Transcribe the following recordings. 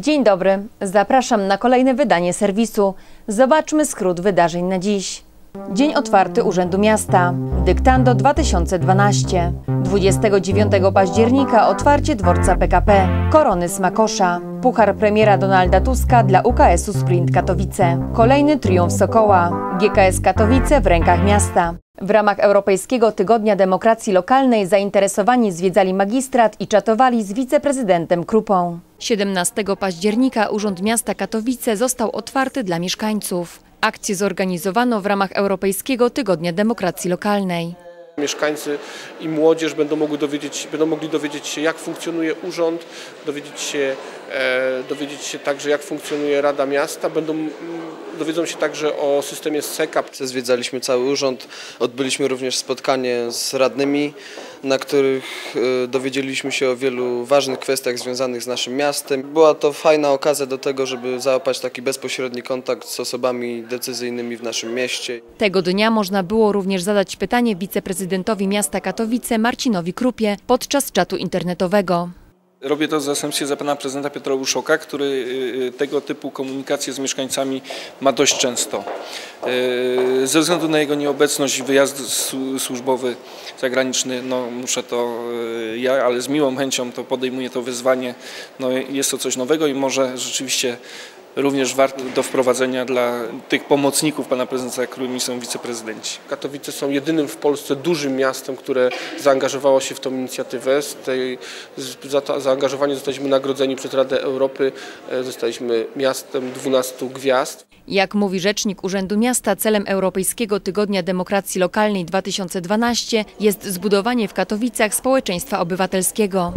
Dzień dobry, zapraszam na kolejne wydanie serwisu. Zobaczmy skrót wydarzeń na dziś. Dzień otwarty Urzędu Miasta. Dyktando 2012. 29 października otwarcie dworca PKP. Korony Smakosza. Puchar premiera Donalda Tuska dla UKS-u Sprint Katowice. Kolejny triumf Sokoła. GKS Katowice w rękach miasta. W ramach Europejskiego Tygodnia Demokracji Lokalnej zainteresowani zwiedzali magistrat i czatowali z wiceprezydentem Krupą. 17 października Urząd Miasta Katowice został otwarty dla mieszkańców. Akcję zorganizowano w ramach Europejskiego Tygodnia Demokracji Lokalnej. Mieszkańcy i młodzież będą, dowiedzieć, będą mogli dowiedzieć się, jak funkcjonuje urząd, dowiedzieć się, e, dowiedzieć się także, jak funkcjonuje Rada Miasta, będą, dowiedzą się także o systemie SECAP. Zwiedzaliśmy cały urząd, odbyliśmy również spotkanie z radnymi, na których e, dowiedzieliśmy się o wielu ważnych kwestiach związanych z naszym miastem. Była to fajna okazja do tego, żeby załapać taki bezpośredni kontakt z osobami decyzyjnymi w naszym mieście. Tego dnia można było również zadać pytanie wiceprezydentowi miasta Katowice Marcinowi Krupie podczas czatu internetowego. Robię to w zastępstwie za pana prezydenta Piotra Uszoka, który y, tego typu komunikację z mieszkańcami ma dość często. Y, Ze względu na jego nieobecność, wyjazd su- służbowy, zagraniczny, no muszę to y, ja, ale z miłą chęcią to podejmuję to wyzwanie. No jest to coś nowego i może rzeczywiście również warte do wprowadzenia dla tych pomocników pana prezydenta, którymi są wiceprezydenci. Katowice są jedynym w Polsce dużym miastem, które zaangażowało się w tą inicjatywę. Z tej, za to zaangażowanie zostaliśmy nagrodzeni przez Radę Europy. E, Zostaliśmy miastem 12 gwiazd. Jak mówi rzecznik Urzędu Miasta, celem Europejskiego Tygodnia Demokracji Lokalnej 2012 jest zbudowanie w Katowicach społeczeństwa obywatelskiego.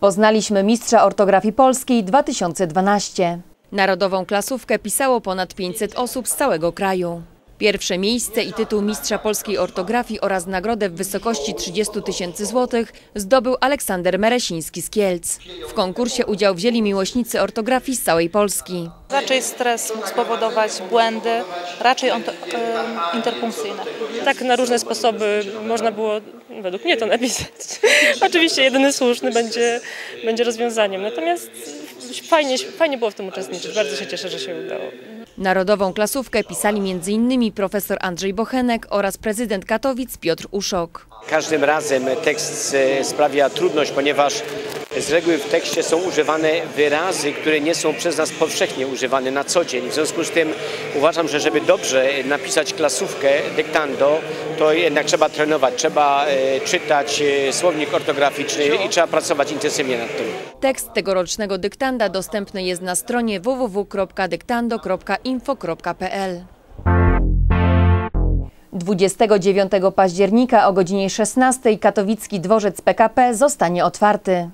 Poznaliśmy mistrza ortografii polskiej 2012. Narodową klasówkę pisało ponad 500 osób z całego kraju. Pierwsze miejsce i tytuł mistrza polskiej ortografii oraz nagrodę w wysokości 30 tysięcy złotych zdobył Aleksander Meresiński z Kielc. W konkursie udział wzięli miłośnicy ortografii z całej Polski. Raczej stres mógł spowodować błędy, raczej interpunkcyjne. tak na różne sposoby można było według mnie to napisać. Oczywiście jedyny słuszny będzie, będzie rozwiązaniem. Natomiast fajnie, fajnie było w tym uczestniczyć. Bardzo się cieszę, że się udało. Narodową klasówkę pisali m.in. profesor Andrzej Bochenek oraz prezydent Katowic Piotr Uszok. Każdym razem tekst e, sprawia trudność, ponieważ z reguły w tekście są używane wyrazy, które nie są przez nas powszechnie używane na co dzień. W związku z tym uważam, że żeby dobrze napisać klasówkę dyktando, to jednak trzeba trenować, trzeba e, czytać e, słownik ortograficzny i trzeba pracować intensywnie nad tym. Tekst tegorocznego dyktanda dostępny jest na stronie www.dyktando.info.pl. 29 października o godzinie 16 katowicki dworzec PKP zostanie otwarty.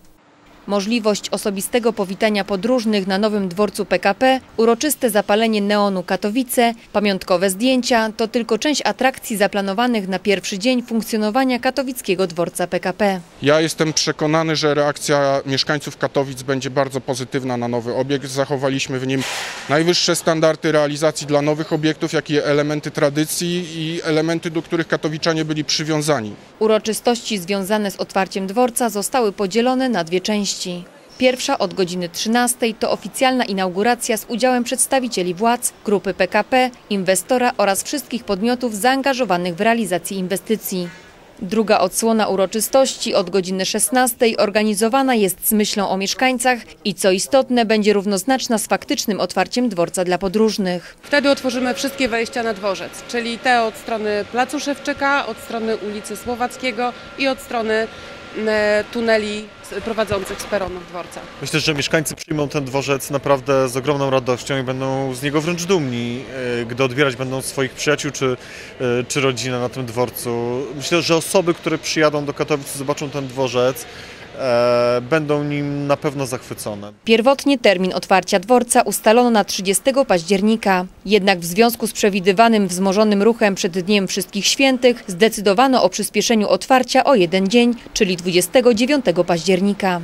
Możliwość osobistego powitania podróżnych na nowym dworcu PKP, uroczyste zapalenie neonu Katowice, pamiątkowe zdjęcia to tylko część atrakcji zaplanowanych na pierwszy dzień funkcjonowania katowickiego dworca PKP. Ja jestem przekonany, że reakcja mieszkańców Katowic będzie bardzo pozytywna na nowy obiekt. Zachowaliśmy w nim najwyższe standardy realizacji dla nowych obiektów, jak i elementy tradycji i elementy, do których katowiczanie byli przywiązani. Uroczystości związane z otwarciem dworca zostały podzielone na dwie części. Pierwsza od godziny 13 to oficjalna inauguracja z udziałem przedstawicieli władz, grupy PKP, inwestora oraz wszystkich podmiotów zaangażowanych w realizację inwestycji. Druga odsłona uroczystości od godziny 16 organizowana jest z myślą o mieszkańcach i co istotne będzie równoznaczna z faktycznym otwarciem dworca dla podróżnych. Wtedy otworzymy wszystkie wejścia na dworzec, czyli te od strony Placu Szewczyka, od strony ulicy Słowackiego i od strony e, tuneli prowadzących z peronów dworca. Myślę, że mieszkańcy przyjmą ten dworzec naprawdę z ogromną radością i będą z niego wręcz dumni, e, gdy odbierać będą swoich przyjaciół czy, e, czy rodzinę na tym dworcu. Myślę, że osoby, które przyjadą do Katowic zobaczą ten dworzec, będą nim na pewno zachwycone. Pierwotnie termin otwarcia dworca ustalono na 30 października. Jednak w związku z przewidywanym wzmożonym ruchem przed Dniem Wszystkich Świętych zdecydowano o przyspieszeniu otwarcia o jeden dzień, czyli 29 października.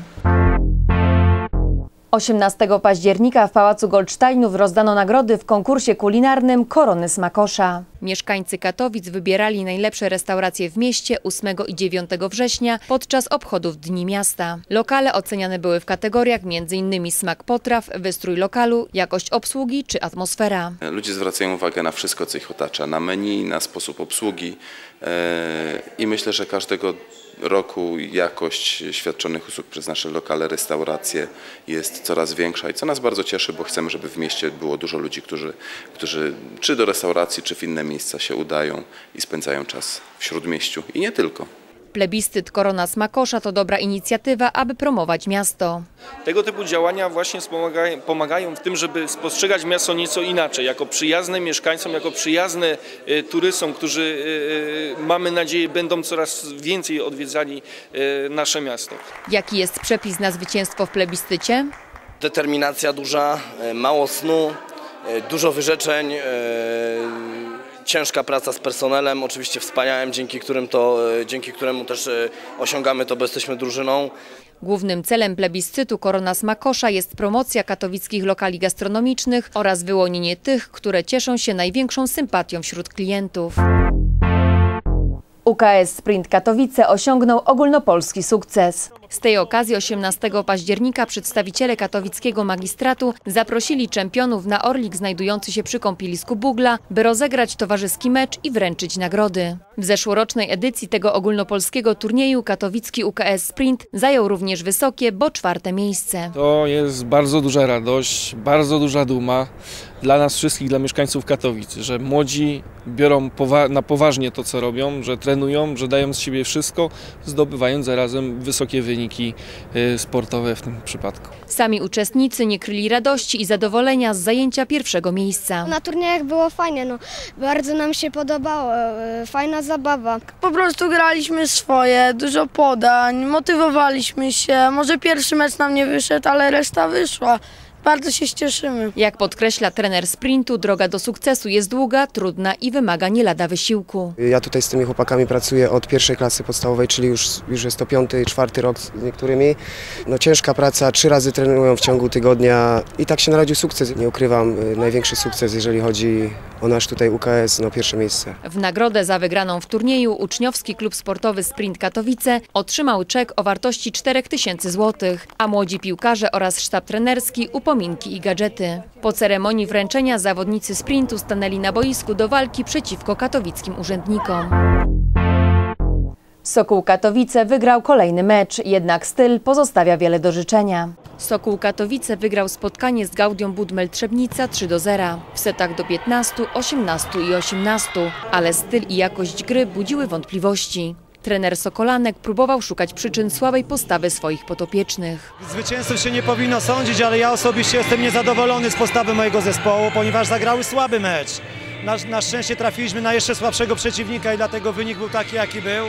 18 października w Pałacu Goldsteinów rozdano nagrody w konkursie kulinarnym Korony Smakosza. Mieszkańcy Katowic wybierali najlepsze restauracje w mieście 8 i 9 września podczas obchodów Dni Miasta. Lokale oceniane były w kategoriach m.in. smak potraw, wystrój lokalu, jakość obsługi czy atmosfera. Ludzie zwracają uwagę na wszystko, co ich otacza, na menu, na sposób obsługi e, i myślę, że każdego roku jakość świadczonych usług przez nasze lokale, restauracje jest coraz większa i co nas bardzo cieszy, bo chcemy, żeby w mieście było dużo ludzi, którzy, którzy czy do restauracji, czy w inne miejsca się udają i spędzają czas w Śródmieściu i nie tylko. Plebiscyt Korona Smakosza to dobra inicjatywa, aby promować miasto. Tego typu działania właśnie pomagają w tym, żeby spostrzegać miasto nieco inaczej, jako przyjazne mieszkańcom, jako przyjazne e, turystom, którzy e, e, mamy nadzieję będą coraz więcej odwiedzali nasze miasto. Jaki jest przepis na zwycięstwo w plebiscycie? determinacja duża, mało snu, dużo wyrzeczeń, ciężka praca z personelem, oczywiście wspaniałym, dzięki, którym to, e, dzięki któremu też e, osiągamy to, bo jesteśmy drużyną. Głównym celem plebiscytu Korona Smakosza jest promocja katowickich lokali gastronomicznych oraz wyłonienie tych, które cieszą się największą sympatią wśród klientów. UKS Sprint Katowice osiągnął ogólnopolski sukces. Z tej okazji 18 października przedstawiciele katowickiego magistratu zaprosili czempionów na Orlik znajdujący się przy kąpielisku Bugla, by rozegrać towarzyski mecz i wręczyć nagrody. W zeszłorocznej edycji tego ogólnopolskiego turnieju katowicki UKS Sprint zajął również wysokie, bo czwarte miejsce. To jest bardzo duża radość, bardzo duża duma dla nas wszystkich, dla mieszkańców Katowic, że młodzi biorą powa na poważnie to, co robią, że trenują, że dają z siebie wszystko, zdobywając zarazem wysokie wyniki y, sportowe w tym przypadku. Sami uczestnicy nie kryli radości i zadowolenia z zajęcia pierwszego miejsca. Na turniejach było fajnie, no. bardzo nam się podobało, e, zabawa. Po prostu graliśmy swoje, dużo podań, motywowaliśmy się. Może pierwszy mecz nam nie wyszedł, ale reszta wyszła. Bardzo się cieszymy. Jak podkreśla trener sprintu, droga do sukcesu jest długa, trudna i wymaga nie lada wysiłku. Ja tutaj z tymi chłopakami pracuję od pierwszej klasy podstawowej, czyli już, już jest to piąty, czwarty rok z niektórymi. No ciężka praca, trzy razy trenują w ciągu tygodnia i tak się narodził sukces. Nie ukrywam, y, największy sukces, jeżeli chodzi o nasz tutaj UKS, no pierwsze miejsce. W nagrodę za wygraną w turnieju uczniowski klub sportowy Sprint Katowice otrzymał czek o wartości 4000 zł, a młodzi piłkarze oraz sztab trenerski upominki i gadżety. Po ceremonii wręczenia zawodnicy sprintu stanęli na boisku do walki przeciwko katowickim urzędnikom. Sokół Katowice wygrał kolejny mecz, jednak styl pozostawia wiele do życzenia. Sokół Katowice wygrał spotkanie z Gaudią Budmel Trzebnica 3 do 0 w setach do 15, 18 i 18, ale styl i jakość gry budziły wątpliwości. Trener Sokolanek próbował szukać przyczyn słabej postawy swoich podopiecznych. Zwycięzców się nie powinno sądzić, ale ja osobiście jestem niezadowolony z postawy mojego zespołu, ponieważ zagrały słaby mecz. Na, na szczęście trafiliśmy na jeszcze słabszego przeciwnika i dlatego wynik był taki, jaki był.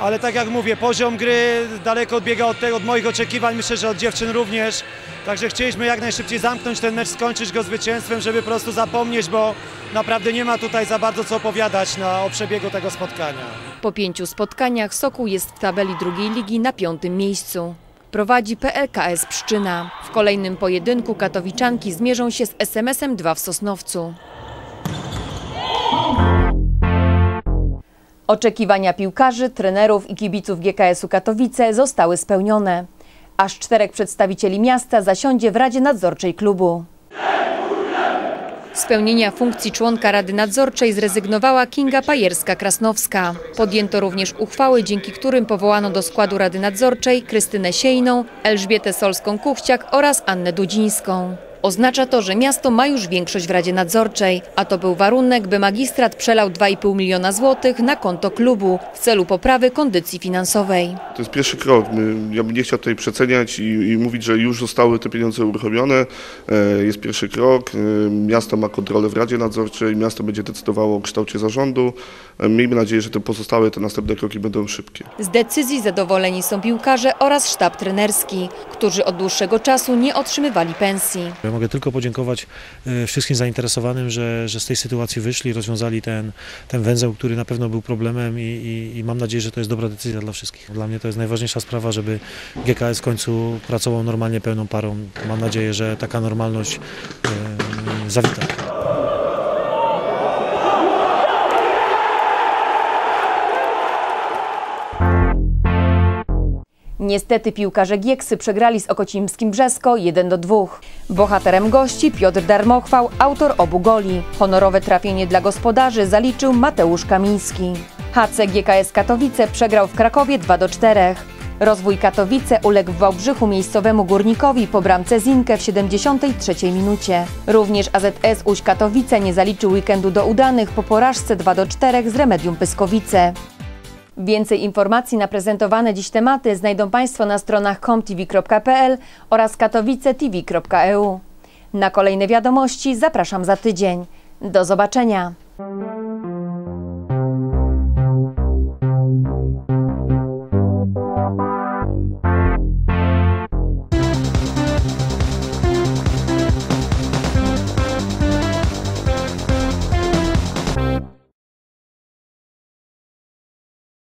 Ale tak jak mówię, poziom gry daleko odbiega od, tego, od moich oczekiwań, myślę, że od dziewczyn również. Także chcieliśmy jak najszybciej zamknąć ten mecz, skończyć go zwycięstwem, żeby po prostu zapomnieć, bo naprawdę nie ma tutaj za bardzo co opowiadać na, o przebiegu tego spotkania. Po pięciu spotkaniach Sokół jest w tabeli drugiej ligi na piątym miejscu. Prowadzi PLKS Pszczyna. W kolejnym pojedynku katowiczanki zmierzą się z SMS-em 2 w Sosnowcu. Oczekiwania piłkarzy, trenerów i kibiców GKS-u Katowice zostały spełnione. Aż czterech przedstawicieli miasta zasiądzie w Radzie Nadzorczej klubu. Z pełnienia funkcji członka Rady Nadzorczej zrezygnowała Kinga Pajerska-Krasnowska. Podjęto również uchwały, dzięki którym powołano do składu Rady Nadzorczej Krystynę Siejną, Elżbietę Solską-Kuchciak oraz Annę Dudzińską. Oznacza to, że miasto ma już większość w Radzie Nadzorczej, a to był warunek, by magistrat przelał 2,5 miliona złotych na konto klubu w celu poprawy kondycji finansowej. To jest pierwszy krok. Ja bym nie chciał tutaj przeceniać i, i mówić, że już zostały te pieniądze uruchomione. E, jest pierwszy krok. E, miasto ma kontrolę w Radzie Nadzorczej, miasto będzie decydowało o kształcie zarządu. E, miejmy nadzieję, że te pozostałe, te następne kroki będą szybkie. Z decyzji zadowoleni są piłkarze oraz sztab trenerski, którzy od dłuższego czasu nie otrzymywali pensji. Ja mogę tylko podziękować e, wszystkim zainteresowanym, że, że z tej sytuacji wyszli, rozwiązali ten, ten węzeł, który na pewno był problemem i, i, i mam nadzieję, że to jest dobra decyzja dla wszystkich. Dla mnie to jest najważniejsza sprawa, żeby GKS w końcu pracował normalnie pełną parą. Mam nadzieję, że taka normalność e, zawita. Niestety piłkarze Gieksy przegrali z Okocimskim Brzesko 1 do 2. Bohaterem gości Piotr Darmochwał, autor obu goli. Honorowe trafienie dla gospodarzy zaliczył Mateusz Kamiński. HC GKS Katowice przegrał w Krakowie 2 do 4. Rozwój Katowice uległ w Wałbrzychu miejscowemu górnikowi po bramce Zinkę w 73 minucie. Również AZS Uś Katowice nie zaliczył weekendu do udanych po porażce 2 do 4 z Remedium Pyskowice. Więcej informacji na prezentowane dziś tematy znajdą Państwo na stronach comtv.pl oraz katowicetv.eu. Na kolejne wiadomości zapraszam za tydzień. Do zobaczenia.